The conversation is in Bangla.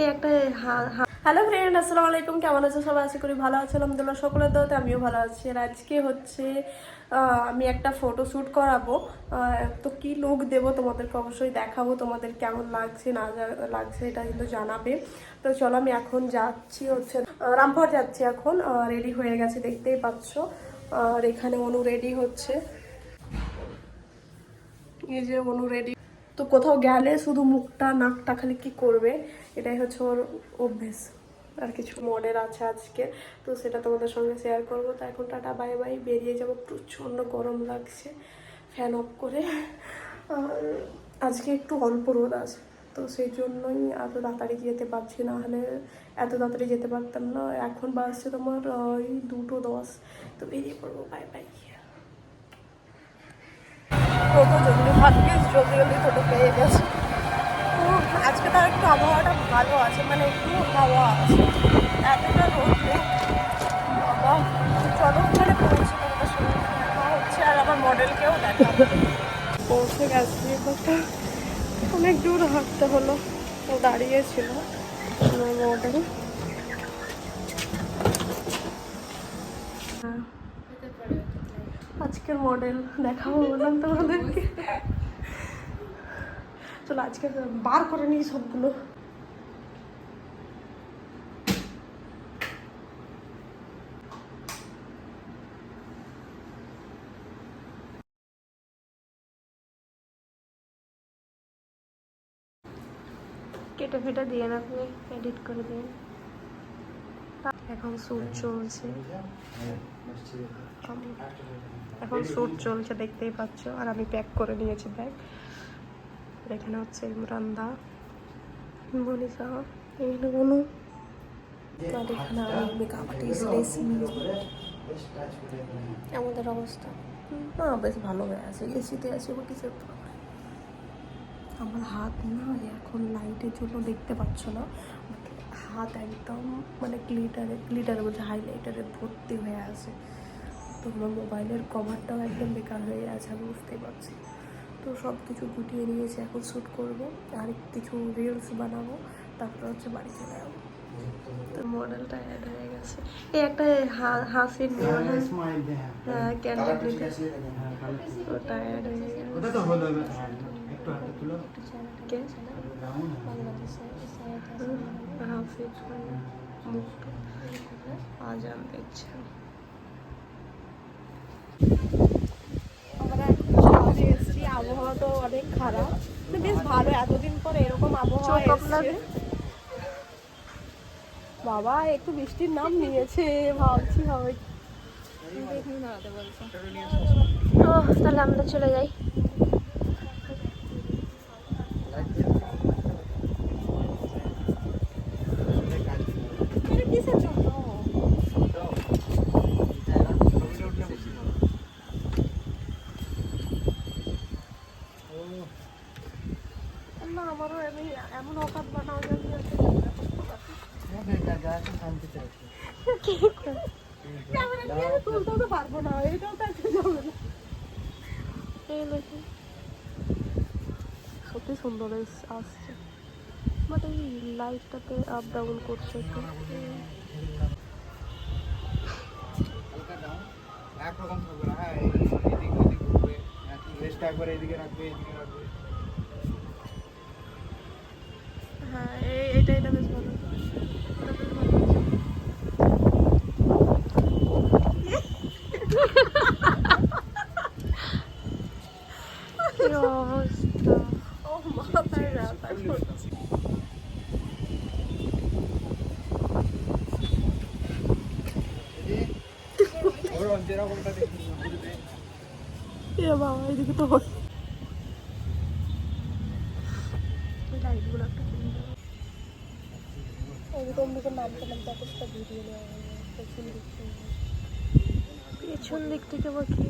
এই একটা হ্যালো ফ্রেন্ড আসসালামু আলাইকুম। কেমন আছো সবাই? আশা করি ভালো আছো। আলহামদুলিল্লাহ, সকলের দোতে আমিও ভালো আছি। আর আজকে হচ্ছে আমি একটা ফটো শ্যুট করাবো। তো কি লুক দেবো তোমাদেরকে অবশ্যই দেখাবো। তোমাদের কেমন লাগছে, না লাগছে এটা কিন্তু জানাবে। তো চলো আমি এখন যাচ্ছি হচ্ছে রামপুর যাচ্ছি এখন। রেডি হয়ে গেছে, দেখতেই পাচ্ছ। আর এখানে অনু রেডি হচ্ছে। এই যে অনু রেডি কোথাও গেলে শুধু মুখটা, নাকটা খালি কি করবে, এটাই হচ্ছে ওর অভ্যেস। আর কিছু মডেল আছে আজকে, তো সেটা তোমাদের সঙ্গে শেয়ার করব। তো এখন টাটা বাই বাই বেরিয়ে যাব, প্রচণ্ড গরম লাগছে ফ্যান অফ করে। আর আজকে একটু অল্প রোদ আছে তো সেই জন্যই এত তাড়াতাড়ি যেতে পারছি না। হলে এত তাড়াতাড়ি যেতে পারতাম না। এখন বাজছে তোমার ওই দুটো দশ। তো বেরিয়ে পড়ব বাই বাই জলদি জলদি জলদি টোটো পেয়ে গেছে। তো আজকে তার একটু আবহাওয়াটা ভালো আছে মানে একটু হাওয়া আছে। এতটা রোদ নেই। বাবা, চলো ওখানে পৌঁছে হচ্ছে আর আমার মডেলকেও দেখা পৌঁছে গেছি কোথাও অনেক দূর হাঁটতে হলো। ও দাঁড়িয়েছিল আমার মডেল আজকের মডেল দেখাবো বললাম তোমাদেরকে। চলো, আজকে বার করে নিই সবগুলো। কেটে ফেটে দিয়ে না আপনি এডিট করে দিন এখন শ্যুট চলছে। এখন শ্যুট চলছে, দেখতেই পাচ্ছ। আর আমি প্যাক করে নিয়েছি ব্যাগ আর এখানে হচ্ছে ইমরান দা মনীষা এখানে আর এখানে আমি মেকআপ আমাদের অবস্থা। না, বেশ ভালো হয়ে আছে। এসিতে আছে বা প্রবলেম আমার হাত না, এখন লাইটের জন্য দেখতে পাচ্ছ না। হাত একদম মানে গ্লিটারে গ্লিটারে বলছে হাইলাইটারে ভর্তি হয়ে আছে। তো মোবাইলের কভারটাও একদম বেকার হয়ে আছে, আমি বুঝতেই পারছি। তো সব কিছু গুটিয়ে নিয়েছি এখন শ্যুট করব আর কিছু রিলস বানাবো তারপর হচ্ছে বাড়ি চলে যাব তো মডেলটা অ্যাড হয়ে গেছে। এই একটা হাসির মেয়ে স্মাইল দেয় হ্যাঁ। দিতে হ্যাঁ ওটা অ্যাড হয়ে গেছে। ওটা তো হলো হ্যাঁ, একটু হাতে তুলো। কে ডাউন মুখটা। আজান দিচ্ছে আমরা এখন ছাদে এসেছি আবহাওয়া তো অনেক খারাপ। বেশ ভালো এতদিন পরে এরকম আবহাওয়া বাবা একটু বৃষ্টির নাম নিয়েছে ভাবছি হবে তাহলে আমরা চলে যাই। কিসের জন্য না আমারও এমনি তো পারব না এটাও তো না এই সত্যি সুন্দর আসছে বাট এই লাইটটাতে আপ ডাউন করছে একরকম থাকবে না হ্যাঁ এদিক ওদিক ঘুরবে একবার এদিকে রাখবে এদিকে রাখবে। এই- এটা এটা বেশ ভালো এটা বেশ ভালো কি অবস্থা ও মাথায় ব্যথা করছে ওর যেরকমটা দেখি ঘুরবে এ বাবা পেছন দিক থেকে। পেছন দিক থেকে বা কি?